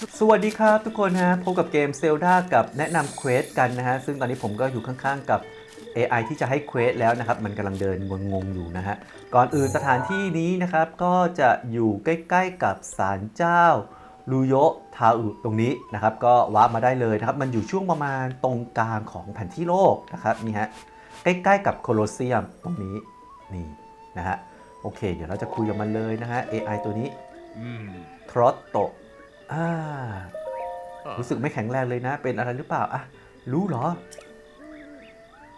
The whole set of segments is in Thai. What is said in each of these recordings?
สวัสดีครับทุกคนฮะพบกับเกม Zelda กับแนะนำเควสกันนะฮะ ซึ่งตอนนี้ผมก็อยู่ข้างๆกับ AI ที่จะให้เควสแล้วนะครับ มันกำลังเดินงงๆอยู่นะฮะ ก่อนอื่นสถานที่นี้นะครับ ก็จะอยู่ใกล้ๆกับศาลเจ้าลูโยะทาอุตรงนี้นะครับ ก็ว้าร์ปมาได้เลยนะครับ มันอยู่ช่วงประมาณตรงกลางของแผนที่โลกนะครับนี่ฮะใกล้ๆกับโคลอสเซียมตรงนี้นี่นะฮะโอเค เดี๋ยวเราจะคุยกับมันเลยนะฮะ AI ตัวนี้อืมทรอตโต อ่าอะรู้สึกไม่แข็งแรงเลยนะ เป็นอะไรหรือเปล่า อะ รู้เหรอ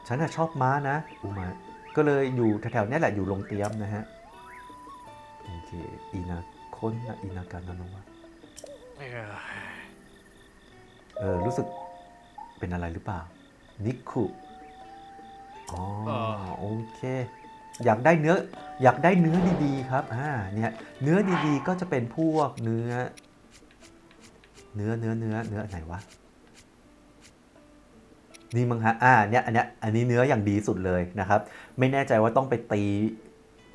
ฉันน่ะชอบม้านะ อูมา ก็เลยอยู่แถวๆเนี้ยแหละ อยู่ลงเตรียมนะฮะ โอเคอีนาคนนะอีนาการนาโนวะเอ้ยเออ รู้สึกเป็นอะไรหรือเปล่า นิคุอ๋อ โอเคอยากได้เนื้ออยากได้เนื้อดีๆครับ อ่า เนี่ย เนื้อดีๆ ก็จะเป็นพวกเนื้อ เนื้อเนื้อเนื้อเนื้อไหนวะนี่มั้งฮะอ่าเนี่ยอันเนี้ยอันนี้เนื้ออย่างดีสุดเลยนะครับ ไม่แน่ใจว่าต้องไปตี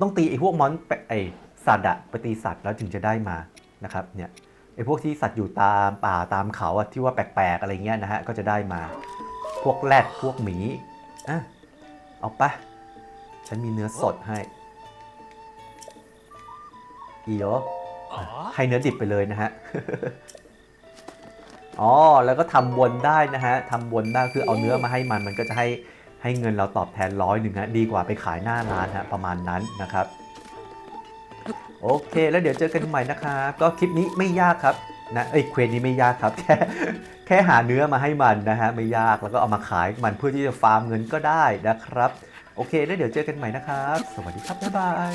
ต้องตีไอ้พวกมอนแปะไอ้สัตว์อะไปตีสัตว์แล้วถึงจะได้มานะครับเนี่ยไอ้พวกที่สัตว์อยู่ตามป่าตามเขาอะที่ว่าแปลกๆอะไรเงี้ยนะฮะก็จะได้มา พวกแรดพวกหมีอะเอาปะฉันมีเนื้อสดให้อีโออ๋อให้เนื้อดิบไปเลยนะฮะ อ๋อแล้วก็ทำวนได้นะฮะทำวนได้คือเอาเนื้อมาให้มันมันก็จะให้ให้เงินเราตอบแทนร้อยหนึ่งฮะดีกว่าไปขายหน้าร้านฮะประมาณนั้นนะครับ โอเค แล้วเดี๋ยวเจอกันใหม่นะครับก็คลิปนี้ไม่ยากครับนะเอ้ยเควสนี้ไม่ยากครับแค่แค่หาเนื้อมาให้มันนะฮะไม่ยากแล้วก็เอามาขายมันเพื่อที่จะฟาร์มเงินก็ได้นะครับ โอเค แล้วเดี๋ยวเจอกันใหม่นะครับ สวัสดีครับบ๊ายบาย